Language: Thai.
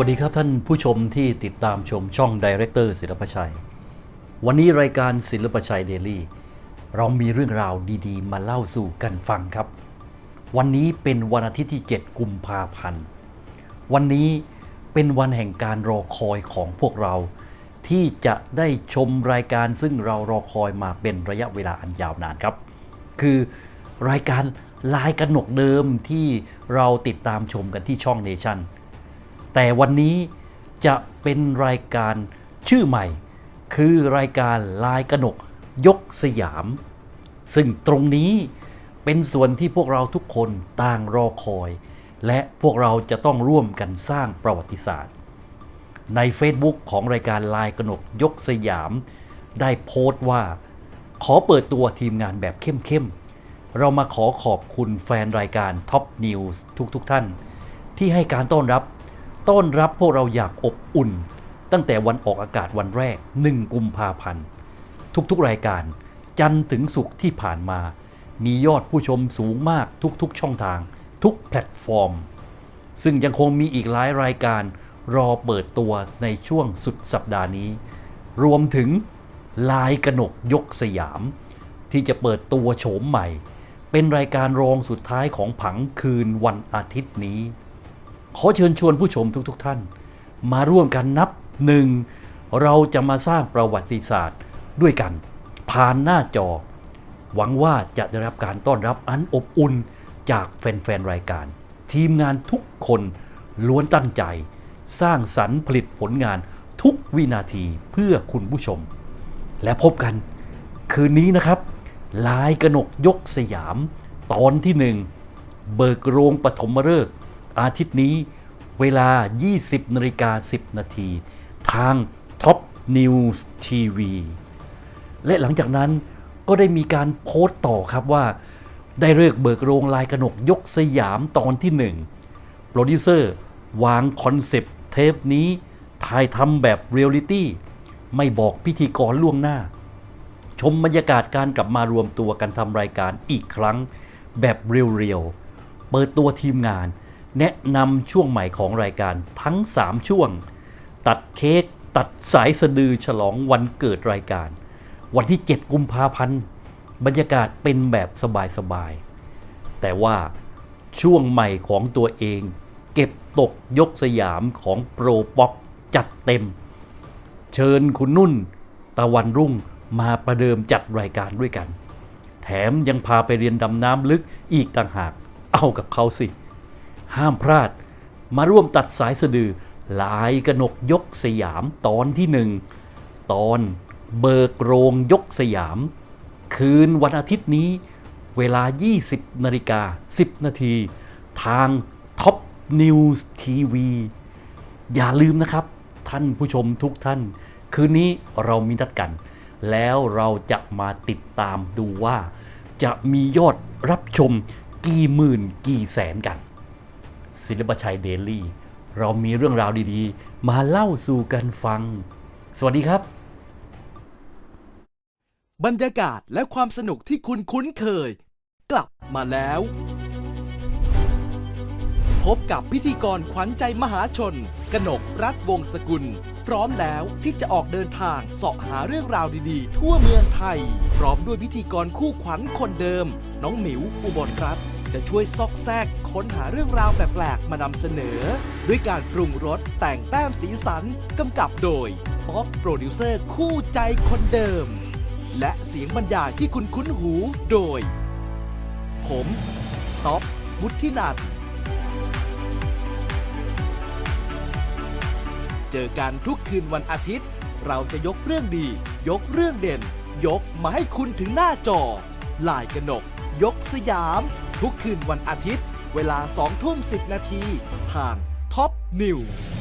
วัสดีครับท่านผู้ชมที่ติดตามชมช่องดีเรคเตอร์ศิลปชัย วันนี้รายการศิลปชัยเดลี่เรามีเรื่องราวดีๆ มาเล่าสู่กันฟังครับ วันนี้เป็นวันอาทิตย์ที่ 7 กุมภาพันธ์ วันนี้เป็นวันแห่งการรอคอยของพวกเรา ที่จะได้ชมรายการซึ่งเรารอคอยมาเป็นระยะเวลาอันยาวนานครับ คือรายการลายกระหนกเดิมที่เราติดตามชมกันที่ช่องเนชั่น แต่วันนี้จะเป็นรายการชื่อใหม่ คือรายการลายกระหนกยกสยาม ซึ่งตรงนี้เป็นส่วนที่พวกเราทุกคนต่างรอคอย และพวกเราจะต้องร่วมกันสร้างประวัติศาสตร์ ใน Facebook ของรายการลายกระหนกยกสยาม ได้โพสต์ว่า ขอเปิดตัวทีมงานแบบเข้มๆ เรามาขอขอบคุณแฟนรายการ Top News ทุกๆทท่าน ที่ให้การต้อนรับ ต้อนรับพวกเราอยากอบอุ่น ตั้งแต่วันออกอากาศวันแรก 1 กุมภาพันธ์ ทุกๆรายการ จันทร์ถึงศุกร์ที่ผ่านมา มียอดผู้ชมสูงมากทุกๆ ช่องทาง ทุกแพลตฟอร์ม ซึ่งยังคงมีอีกหลายรายการรอเปิดตัวในช่วงสุดสัปดาห์นี้ รวมถึงลายกระหนกยกสยาม ที่จะเปิดตัวโฉมใหม่ เป็นรายการรองสุดท้ายของผังคืนวันอาทิตย์นี้ ขอเชิญชวนผู้ชมทุกๆทท่าน มาร่วมกันนับหนึ่งเราจะมาสร้างประวัติศาสตร์ด้วยกัน ผ่านหน้าจอ หวังว่าจะได้รับการต้อนรับอันอบอุ่นจากแฟนๆรายการ ทีมงานทุกคนล้วนตั้งใจ สร้างสรรค์ผลิตผลงานทุกวินาทีเพื่อคุณผู้ชม และพบกัน คืนนี้นะครับ ลายกระหนกยกสยาม ตอนที่หนึ่งเบิกโรงปฐมฤกษ์ อาทิตย์นี้ เวลา 20นาฬิกา10 นาที ทาง Top News TV และหลังจากนั้นก็ได้มีการโพสต์ต่อครับว่า ได้เลิกเบิกโรงลายกระหนกยกสยามตอนที่หนึ่งโปรดิวเซอร์ วางคอนเซปต์เทปนี้ถ่ายทำแบบเรียลลิตี้ไม่บอกพิธีกรล่วงหน้า ชมบรรยากาศการกลับมารวมตัวกันทำรายการอีกครั้งแบบเรียวๆเปิดตัวทีมงาน แนะนำช่วงใหม่ของรายการทั้ง 3 ช่วง ตัดเค้กตัดสายสะดือฉลองวันเกิดรายการ วันที่ 7 กุมภาพันธ์บรรยากาศเป็นแบบสบายๆแต่ว่าช่วงใหม่ของตัวเอง เก็บตกยกสยามของโปรป๊อกจัดเต็ม เชิญคุณนุ่น ตะวันรุ่งมาประเดิมจัดรายการด้วยกัน แถมยังพาไปเรียนดำน้ำลึกอีกต่างหาก เอากับเขาสิ ห้ามพลาด มาร่วมตัดสายสะดือ ลายกระหนกยกสยามตอนที่หนึ่งตอนเบิกโรงยกสยาม คืนวันอาทิตย์นี้ เวลา 20นาฬิกา10 นาที ทาง Top News TV อย่าลืมนะครับ ท่านผู้ชมทุกท่าน คืนนี้เรามีนัดกัน แล้วเราจะมาติดตามดูว่า จะมียอดรับชมกี่หมื่นกี่แสนกัน ศิลปชัยเดลี่ เรามีเรื่องราวดีๆ มาเล่าสู่กันฟัง สวัสดีครับ บรรยากาศและความสนุกที่คุณคุ้นเคย กลับมาแล้ว พบกับพิธีกรขวัญใจมหาชน กนกรัฐวงศ์สกุล พร้อมแล้วที่จะออกเดินทางเสาะหาเรื่องราวดีๆ ทั่วเมืองไทย พร้อมด้วยพิธีกรคู่ขวัญคนเดิม น้องหมิวอุบลรัตน์ จะช่วยซอกแซกค้นหาเรื่องราวแปลกๆมานำเสนอ ด้วยการปรุงรสแต่งแต้มสีสันกำกับโดยป๊อกโปรดิวเซอร์คู่ใจคนเดิม และเสียงบรรยายที่คุณคุ้นหูโดย ผมท็อปวุฒินันท์เจอกันทุกคืนวันอาทิตย์ เราจะยกเรื่องดี ยกเรื่องเด่น ยกมาให้คุณถึงหน้าจอลายกระหนก ยกสยาม ทุกคืนวันอาทิตย์ เวลา 2 ทุ่ม 10 นาที ทางท็อปนิวส์